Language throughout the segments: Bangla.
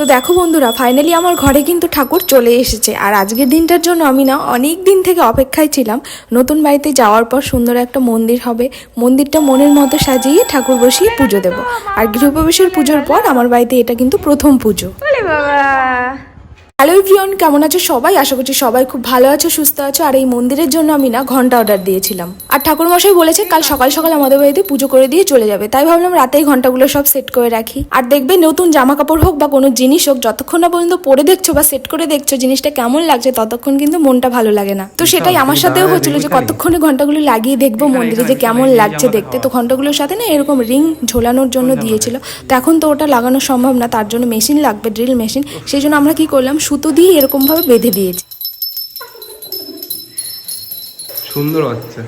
তো দেখো বন্ধুরা ফাইনালি আমার ঘরে কিন্তু ঠাকুর চলে এসেছে। আর আজকের দিনটার জন্য আমি না অনেক দিন থেকে অপেক্ষায় ছিলাম। নতুন বাড়িতে যাওয়ার পর সুন্দর একটা মন্দির হবে। মন্দিরটা মনের মতো সাজিয়ে ঠাকুর বসিয়ে পুজো দেব। আর গৃহপ্রবেশের পুজোর পর আমার বাড়িতে এটা কিন্তু প্রথম পুজো। বাবা। হ্যালো এভরিওয়ান কেমন আছো সবাই? আশা করছি সবাই খুব ভালো আছো, সুস্থ আছো। আর এই মন্দিরের জন্য আমি না ঘণ্টা অর্ডার দিয়েছিলাম। আর ঠাকুরমশাই বলেছে কাল সকাল সকাল আমাদের বাড়িতে পুজো করে দিয়ে চলে যাবে। তাই ভাবলাম রাতেই ঘন্টাগুলো সব সেট করে রাখি। আর দেখবে নতুন জামা কাপড় হোক বা কোনো জিনিস হোক, যতক্ষণ না পর্যন্ত পরে দেখছ বা সেট করে দেখছ জিনিসটা কেমন লাগছে, ততক্ষণ কিন্তু মনটা ভালো লাগে না। তো সেটাই আমার সাথেও হচ্ছিল যে কতক্ষণে ঘন্টাগুলো লাগিয়ে দেখব মন্দিরে যে কেমন লাগছে দেখতে। তো ঘন্টাগুলোর সাথে না এরকম রিং ঝোলানোর জন্য দিয়েছিল। তো এখন তো ওটা লাগানো সম্ভব না, তার জন্য মেশিন লাগবে ড্রিল মেশিন সেই জন্য আমরা কি করলাম সুতো দিয়ে এরকম ভাবে বেঁধে দিয়েছি। সুন্দর হচ্ছে।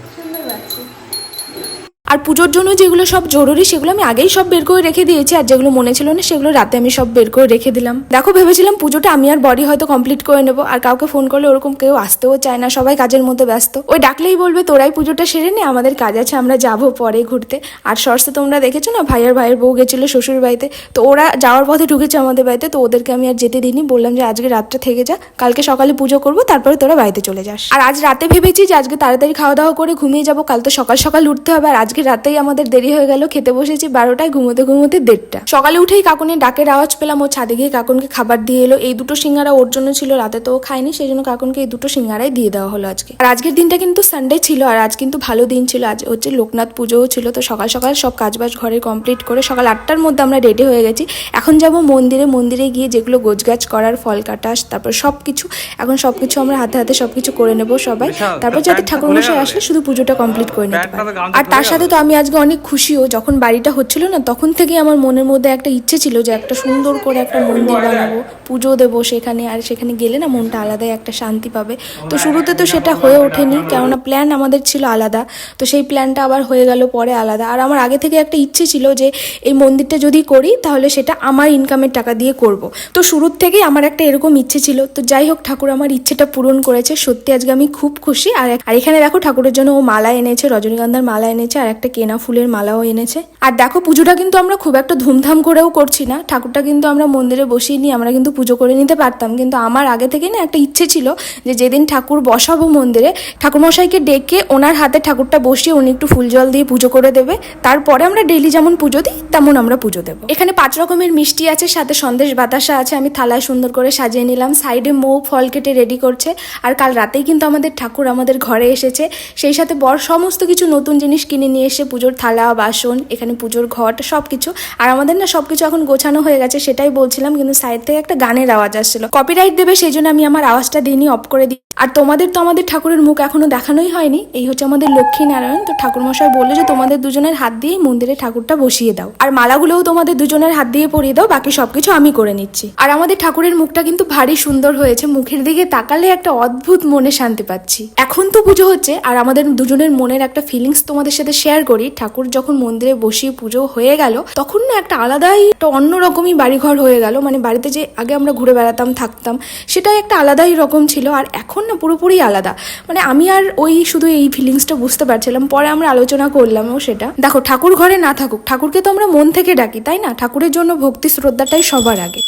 আর পুজোর জন্য যেগুলো সব জরুরি, সেগুলো আমি আগেই সব বের করে রেখে দিয়েছি, আর যেগুলো মনে ছিল না, সেগুলো রাতে আমি সব বের করে রেখে দিলাম। দেখো, ভেবেছিলাম পুজোটা আমি আর বডি হয়তো কমপ্লিট করে নেব, আর কাউকে ফোন করলে ওরকম কেউ আসতেও চায় না, সবাই কাজের মধ্যে ব্যস্ত। ওই ডাকলেই বলবে, তোরাই পুজোটা সেরে নে, আমাদের কাজ আছে, আমরা যাব পরে ঘুরতে। আর সরসে তোমরা দেখেছ না ভাই আর ভাইয়ের বউ গেছিল শ্বশুর বাড়িতে, তো ওরা যাওয়ার পথে ঢুকেছে আমাদের বাড়িতে, তো ওদেরকে আমি আর যেতে দিইনি, বললাম যে আজকে রাতটা থেকে যা, কালকে সকালে পুজো করব, তারপরে তোরা বাড়িতে চলে যাস। আর আজ রাতে ভেবেছি যে আজকে তাড়াতাড়ি খাওয়া দাওয়া করে ঘুমিয়ে যাব, কাল তো সকাল সকাল উঠতে হবে, আর আজকে রাতেই আমাদের দেরি হয়ে গেল খেতে বসেছি বারোটায় ঘুমোতে ঘুমোতে দেড়টা। সকালে উঠেই কাকুনের ডাকের আওয়াজ পেলাম ও ছাদে গিয়ে কাকুনকে খাবার দিয়ে এলো। এই দুটো সিঙ্গারা ওর জন্য ছিল রাতে তো ও খায়নি সেই জন্য কাকুনকে এই দুটো সিঙ্গারাই দিয়ে দেওয়া হলো আজকে। আর আজকের দিনটা কিন্তু সানডে ছিল আর আজ কিন্তু ভালো দিন ছিল। আজ হচ্ছে লোকনাথ পুজোও ছিল তো সকাল সকাল সব কাজবাজ ঘরে কমপ্লিট করে সকাল আটটার মধ্যে আমরা রেডি হয়ে গেছি। এখন যাব মন্দিরে মন্দিরে গিয়ে যেগুলো গোছগাছ করার ফল কাটা তারপর সব কিছু এখন সব কিছু আমরা হাতে হাতে সব কিছু করে নেব সবাই। তারপর যাতে প্যান্টটা ঠাকুর খুলে মশাই আসলে শুধু পুজোটা কমপ্লিট করে নিতে পারে। আর তার সাথে তো আমি আজকে অনেক খুশিও যখন বাড়িটা হচ্ছিল না, তখন থেকেই আমার মনের মধ্যে একটা ইচ্ছে ছিল যে একটা সুন্দর করে একটা মন্দির বানাবো, পুজো দেবো সেখানে, আর সেখানে গেলে না মনটা আলাদাই একটা শান্তি পাবে। তো শুরুতে তো সেটা হয়ে ওঠেনি, কেননা প্ল্যান আমাদের ছিল আলাদা। তো সেই প্ল্যানটা আবার হয়ে গেল পরে আলাদা। আর আমার আগে থেকে একটা ইচ্ছে ছিল যে এই মন্দিরটা যদি করি, তাহলে সেটা আমার ইনকামের টাকা দিয়ে করব। তো শুরুর থেকেই আমার একটা এরকম ইচ্ছে ছিল। তো যাই হোক, ঠাকুর আমার ইচ্ছেটা পূরণ করেছে। সত্যি আজকে আমি খুব খুশি। আর এখানে দেখো, ঠাকুরের জন্য ও মালা এনেছে, রজনীগন্ধার মালা এনেছে, আর কেনা ফুলের মালাও এনেছে। আর দেখো, পুজোটা কিন্তু আমরা খুব একটা ধুমধাম করেও করছি না। ঠাকুরটা কিন্তু আমরা মন্দিরে বসিয়ে নিয়ে আমরা কিন্তু পুজো করে নিতে পারতাম। কিন্তু আমার আগে থেকে না একটা ইচ্ছে ছিল যে যেদিন ঠাকুর বসাবো মন্দিরে, ঠাকুরমশাইকে ডেকে ওনার হাতে ঠাকুরটা বসিয়ে উনি একটু ফুল জল দিয়ে পুজো করে দেবে। তারপরে আমরা ডেইলি যেমন পুজো দিই, তেমন আমরা পুজো দেবো। এখানে পাঁচ রকমের মিষ্টি আছে, সাথে সন্দেশ বাতাসা আছে, আমি থালায় সুন্দর করে সাজিয়ে নিলাম। সাইডে মৌ ফল কেটে রেডি করছে। আর কাল রাতেই কিন্তু আমাদের ঠাকুর আমাদের ঘরে এসেছে। সেই সাথে বর সমস্ত কিছু নতুন জিনিস কিনে নিয়ে এসে পুজোর থালা, বাসন, এখানে পুজোর ঘট সব কিছু আর আমাদের না সব কিছু এখন গোছানো হয়ে গেছে, সেটাই বলছিলাম, কিন্তু সাইড থেকে একটা গানের আওয়াজ আসছিল। কপিরাইট দেবে, সেই জন্য আমি আমার আওয়াজটা দিনই অফ করে দিই। আর তোমাদের তো আমাদের ঠাকুরের মুখ এখনও দেখানোই হয়নি, এই হচ্ছে আমাদের লক্ষ্মী নারায়ণ তো ঠাকুর মশাই বলল যে তোমাদের দুজনের হাত দিয়েই মন্দিরে ঠাকুরটা বসিয়ে দাও। আর মালাগুলোও তোমাদের দুজনের হাত দিয়ে পরিয়ে দাও, বাকি সবকিছু আমি করে নিচ্ছি। আর আমাদের ঠাকুরের মুখটা কিন্তু ভারী সুন্দর হয়েছে, মুখের দিকে তাকালে একটা অদ্ভুত মনে শান্তি পাচ্ছি। এখন তো পুজো হচ্ছে, আর আমাদের দুজনের মনের একটা ফিলিংস তোমাদের সাথে শেয়ার করি। ঠাকুর যখন মন্দিরে বসিয়ে পুজো হয়ে গেল, তখন না একটা আলাদাই একটা অন্যরকমই বাড়িঘর হয়ে গেল। মানে বাড়িতে যে আগে আমরা ঘুরে বেড়াতাম, থাকতাম, সেটাই একটা আলাদাই রকম ছিল। আর এখন না পুরোপুরি আলাদা। মানে আমি আর ওই শুধু এই ফিলিংসটা বুঝতে পারছিলাম, পরে আমরা আলোচনা করলামও সেটা। দেখো, ঠাকুর ঘরে না থাকুক, ঠাকুরকে তো আমরা মন থেকে ডাকি, তাই না? ঠাকুরের জন্য ভক্তি শ্রদ্ধাটাই সবার আগে।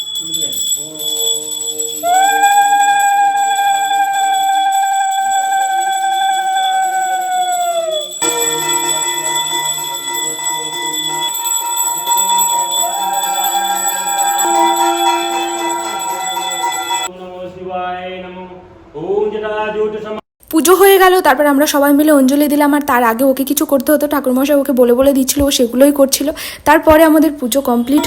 পুজো হয়ে গেল তারপর আমরা সবাই মিলে অঞ্জলি দিলাম আর তার আগে ওকে কিছু করতে হতো ঠাকুরমশাই ওকে বলে বলে দিচ্ছিল ও সেগুলোই করছিল। তারপরে আমাদের পুজো কমপ্লিট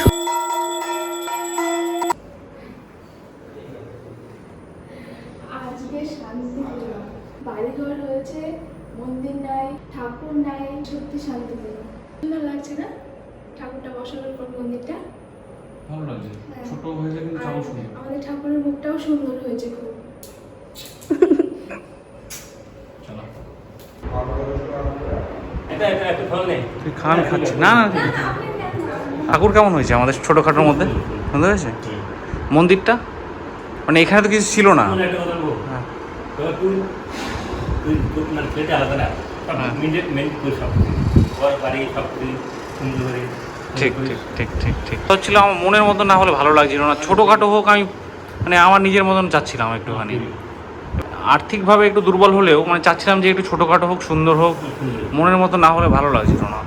আজকে বাড়িঘর হয়েছে মন্দির নাই ঠাকুর নাই সত্যি শান্তি পেলাম সুন্দর লাগছে না? ঠাকুরটা বসানোর পর মন্দিরটা? ভালো লাগছে। হ্যাঁ। ছোট হয়েছে কিন্তু আমাদের ঠাকুরের মুখটাও সুন্দর হয়েছে খুব চলো এটা এটা একটু ফল নেই তুই খান খাচ্ছি। না না ঠিক ঠাকুর কেমন হয়েছে আমাদের ছোটোখাটোর মধ্যে? বুঝতে হয়েছে? মন্দিরটা? মানে এখানে তো কিছু ছিল না। হ্যাঁ। হ্যাঁ। ঠিক ঠিক ঠিক ঠিক ঠিক। হচ্ছিল আমার মনের মতো না হলে ভালো লাগছিল না। ছোটোখাটো হোক আমি মানে আমার নিজের মতন চাচ্ছিলাম একটুখানি। আর্থিকভাবে একটু দুর্বল হলেও মানে চাচ্ছিলাম যে একটু ছোটোখাটো হোক, সুন্দর হোক, মনের মতো না হলে ভালো লাগছিল না।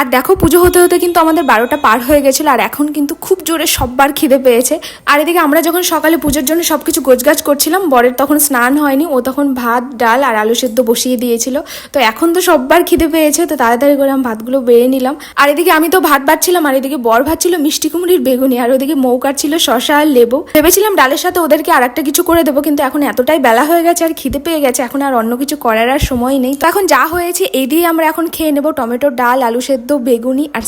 আর দেখো, পুজো হতে হতে কিন্তু আমাদের বারোটা পার হয়ে গেছিল, আর এখন কিন্তু খুব জোরে সববার খিদে পেয়েছে। আর এদিকে আমরা যখন সকালে পুজোর জন্য সব কিছু গোছগাছ করছিলাম, বরের তখন স্নান হয়নি, ও তখন ভাত, ডাল আর আলু সেদ্ধ বসিয়ে দিয়েছিল। তো এখন তো সববার খিদে পেয়েছে, তো তাড়াতাড়ি করে আমি ভাতগুলো বেড়ে নিলাম। আর এদিকে আমি তো ভাত বাড়ছিলাম আর এদিকে বর ভাত ছিল মিষ্টি কুমড়ির বেগুনি, আর ওদিকে মৌকার ছিল শশা আর লেবু। ভেবেছিলাম ডালের সাথে ওদেরকে আর একটা কিছু করে দেবো, কিন্তু এখন এতটাই বেলা হয়ে গেছে, আর খিদে পেয়ে গেছে, এখন আর অন্য কিছু করার আর সময় নেই। তো এখন যা হয়েছে এই দিয়ে আমরা এখন খেয়ে নেব টমেটো, ডাল, আলু সেদ্ধ বেগুনি আর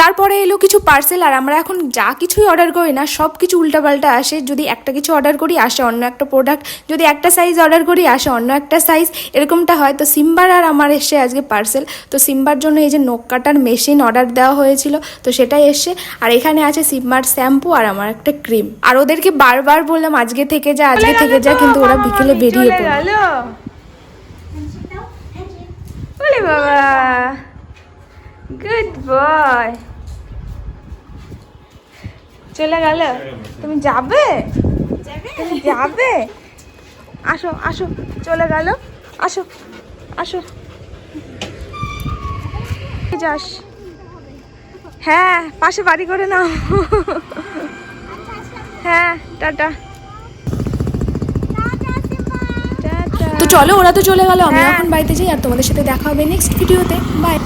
তারপরে এলো কিছু পার্সেল আর আমরা এখন যা কিছুই অর্ডার করি না সব কিছু উল্টাপাল্টা আসে। যদি একটা কিছু অর্ডার করি আসে অন্য একটা প্রোডাক্ট যদি একটা সাইজ অর্ডার করি আসে অন্য একটা সাইজ এরকমটা হয়। তো সিম্বার আর আমার এসে আজকে পার্সেল তো সিম্বার জন্য এই যে নখ কাটার মেশিন অর্ডার দেওয়া হয়েছিল তো সেটাই এসছে। আর এখানে আছে সিম্বার শ্যাম্পু আর আমার একটা ক্রিম আর ওদেরকে বারবার বললাম আজকে থেকে যা আজকে থেকে যা কিন্তু ওরা বিকেলে বেরিয়ে পড়ে ওলে বাবা। গুড বয় চলে গেল? তুমি যাবে? তুমি যাবে? আসো আসো চলে গেল। আসো আসো। যাস। হ্যাঁ পাশে বাড়ি করে নাও। হ্যাঁ টাটা টাটা তো চলো ওরা তো চলে গেল আমি হ্যাঁ। এখন বাড়িতে যাই আর তোমাদের সাথে দেখা হবে নেক্সট ভিডিওতে বাই